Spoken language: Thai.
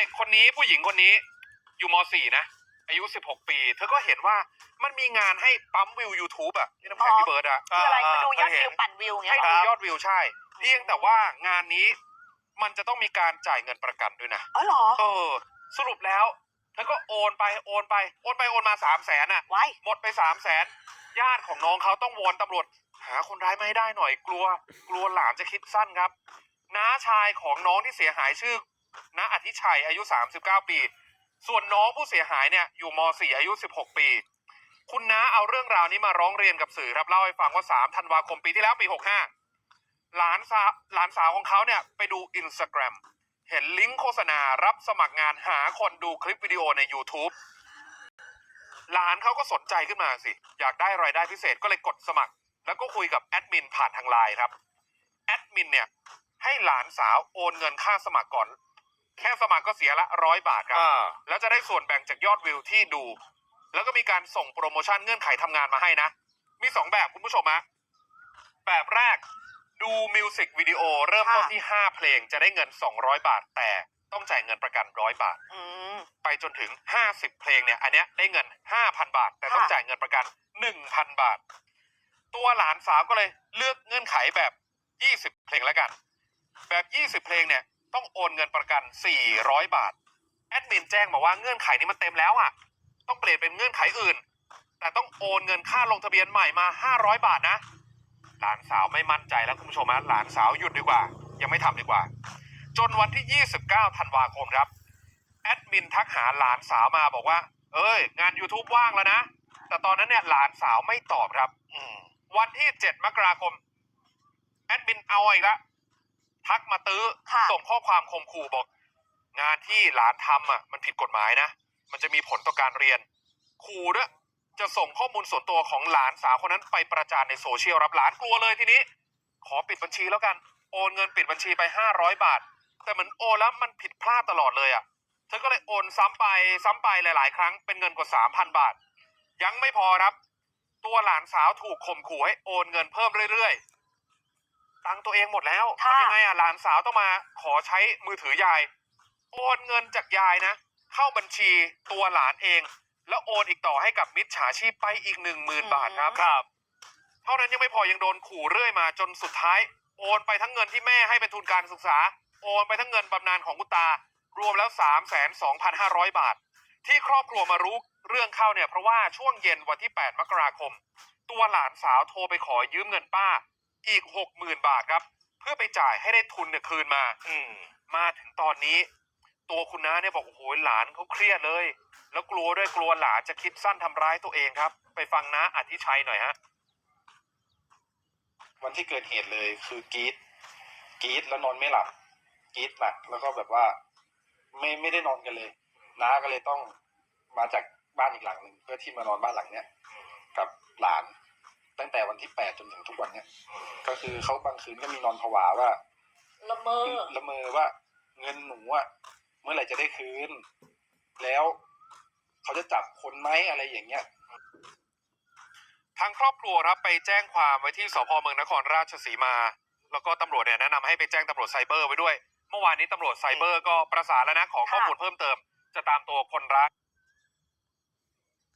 เด็กคนนี้ผู้หญิงคนนี้ อยู่ม .4 นะ อายุ 16 ปี เธอก็เห็นว่ามันมีงานให้ปั๊มวิว YouTube อะที่น้ำแข็งอ๋อพี่เบิร์ดอะคืออะไรคือดูยอดเควิเห็วนปั่นวิวอย่างเงี้ให้ยเหรดูอยอดวิวใช่ เพียงแต่ว่างานนี้มันจะต้องมีการจ่ายเงินประกันด้วยนะ อ๋อเหรอเออ สรุปแล้วเธอก็โอนไปโอนไปโอนไปโอนมาสามแสนอะ ไว้หมดไปสามแสนญาติของน้องเขาต้องวอนตำรวจ หาคนร้ายมาให้ได้หน่อยกลัว กลัวหลานจะคิดสั้นครับ น้าชายของน้องที่เสียหายชื่อ น้าอธิชัยอายุ 39 ปี ส่วนน้องผู้เสียหายเนี่ยอยู่ม .4 อายุ 16 ปี คุณน้าเอาเรื่องราวนี้มาร้องเรียนกับสื่อครับเล่าให้ฟังว่า 3 ธันวาคมปีที่แล้วปี 65 หลานสาวหลานสาวของเขาเนี่ยไปดูอินสตาแกรมเห็นลิงก์โฆษณารับสมัครงานหาคนดูคลิปวิดีโอใน YouTube หลานเขาก็สนใจขึ้นมาสิ อยากได้รายได้พิเศษก็เลยกดสมัคร แล้วก็คุยกับแอดมินผ่านทางไลน์ครับ แอดมินเนี่ยให้หลานสาวโอนเงินค่าสมัครก่อน แค่สมัครก็เสียละร้อยบาทครับ อ่า แล้วจะได้ส่วนแบ่งจากยอดวิวที่ดู แล้วก็มีการส่งโปรโมชั่นเงื่อนไขทำงานมาให้นะ มีสองแบบคุณผู้ชมฮะแบบแรกดูมิวสิกวิดีโอเริ่มต้นที่ 5 เพลงจะได้เงิน 200 บาท แต่ต้องจ่ายเงินประกันร้อยบาท อืม ไปจนถึง 50 เพลงเนี่ย อันเนี้ยได้เงิน 5,000 บาท แต่ต้องค่ะ จ่ายเงินประกัน 1,000 บาท ตัวหลานสาวก็เลยเลือกเงื่อนไขแบบ 20 เพลงแล้วกัน แบบ 20 เพลงเนี่ย ต้องโอนเงินประกัน 400 บาท แอดมินแจ้งมาว่าเงื่อนไขนี้มันเต็มแล้วอะ ต้องเปลี่ยนเป็นเงื่อนไขอื่น แต่ต้องโอนเงินค่าลงทะเบียนใหม่มา 500 บาทนะ หลานสาวไม่มั่นใจแล้วคุณผู้ชมฮะหลานสาวหยุดดีกว่า ยังไม่ทำดีกว่า จนวันที่ 29 ธันวาคมครับ แอดมินทักหาหลานสาวมาบอกว่า เอ้ย งาน YouTube ว่างแล้วนะ แต่ตอนนั้นเนี่ยหลานสาวไม่ตอบครับ วันที่ 7 มกราคม แอดมินเอาอีกและ ทักมาตื้อค่ะ ส่งข้อความข่มขู่บอก งานที่หลานทำอะมันผิดกฎหมายนะ มันจะมีผลต่อการเรียนขู่ด้วยจะส่งข้อมูลส่วนตัวของหลานสาวคนนั้นไปประจานในโซเชียลรับหลานกลัวเลยทีนี้ ขอปิดบัญชีแล้วกัน โอนเงินปิดบัญชีไป 500 บาท แต่เหมือนโอนแล้วมันผิดพลาดตลอดเลยอะ เธอก็เลยโอนซ้ำไปซ้ำไปหลาย ๆ ครั้งเป็นเงินกว่า 3,000 บาท ยังไม่พอครับ ตัวหลานสาวถูกข่มขู่ให้โอนเงินเพิ่มเรื่อยๆ ตังค์ตัวเองหมดแล้วค่ะ ทำยังไงอะหลานสาวต้องมาขอใช้มือถือยาย โอนเงินจากยายนะ เข้าบัญชีตัวหลานเอง แล้วโอนอีกต่อให้กับมิจฉาชีพไปอีกหนึ่งหมื่นบาทครับ ครับ เท่านั้นยังไม่พอยังโดนขู่เรื่อยมาจนสุดท้าย โอนไปทั้งเงินที่แม่ให้เป็นทุนการศึกษา โอนไปทั้งเงินบำนาญของคุณตา รวมแล้ว 3 2 5 0 0 บาท ที่ครอบครัวมารู้เรื่องเข้าเนี่ยเพราะว่าช่วงเย็นวันที่ 8 มกราคม ตัวหลานสาวโทรไปขอยืมเงินป้า อีก60,000บาทครับ เพื่อไปจ่ายให้ได้ทุนเนี่ยคืนมา อืม มาถึงตอนนี้ ตัวคุณน้าเนี่ยบอกโอ้โหหลานเขาเครียดเลย แล้วกลัวด้วยกลัวหลานจะคิดสั้นทำร้ายตัวเองครับ ไปฟังน้าอธิชัยหน่อยฮะ วันที่เกิดเหตุเลยคือกรีดกรีดแล้วนอนไม่หลับกรีดหนักแล้วก็แบบว่า ไม่ไม่ได้นอนกันเลยน้าก็เลยต้องมาจากบ้านอีกหลังหนึ่งเพื่อที่มานอนบ้านหลังเนี้ยกับหลาน ตั้งแต่วันที่แปดจนถึงทุกวันเนี้ยก็ คือเขาบางคืนก็มีนอนผวาว่าละเมอละเมอว่า เงินหนูอะเมื่อไหร่จะได้คืน แล้วเขาจะจับคนไหมอะไรอย่างเงี้ยทางครอบครัวครับไปแจ้งความไว้ที่สพเมืองนครราชสีมา แล้วก็ตำรวจเนี่ยแนะนำให้ไปแจ้งตำรวจไซเบอร์ไว้ด้วย เมื่อวานนี้ตำรวจไซเบอร์ก็ประสานแล้วนะขอข้อมูลเพิ่มเติม จะตามตัวคนร้าย